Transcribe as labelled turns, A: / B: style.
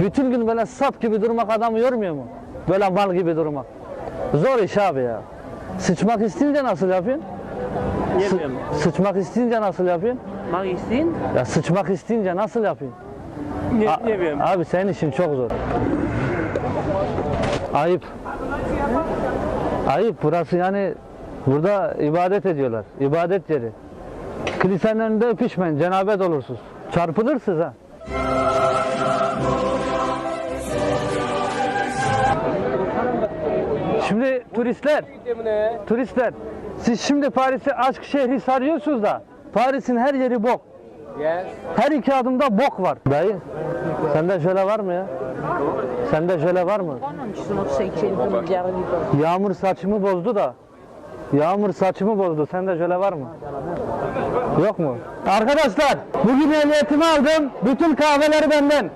A: Bütün gün böyle sap gibi durmak adamı yormuyor mu? Böyle mal gibi durmak. Zor iş abi ya. Sıçmak isteyince nasıl yapıyorsun?
B: Yemiyorum.
A: sıçmak isteyince nasıl yapıyorsun?
B: Bak isteyin.
A: Ya sıçmak isteyince nasıl yapıyorsun?
B: Ne,
A: A-
B: yemiyorum.
A: Abi senin işin çok zor. Ayıp. Ayıp burası yani burada ibadet ediyorlar. İbadet yeri. Kilisenin önünde öpüşmeyin. Cenabet olursunuz. Çarpılırsınız ha. Şimdi turistler, turistler, siz şimdi Paris'i aşk şehri sarıyorsunuz da Paris'in her yeri bok. Her iki adımda bok var. Dayı, sende şöyle var mı ya? Sende şöyle var mı?
C: Non ci sono 600 miliardi di persone.
A: Yağmur saçımı bozdu da. Yağmur saçımı bozdu. Sende şöyle var mı? Yok mu? Arkadaşlar, bugün ehliyetimi aldım. Bütün kahveleri benden.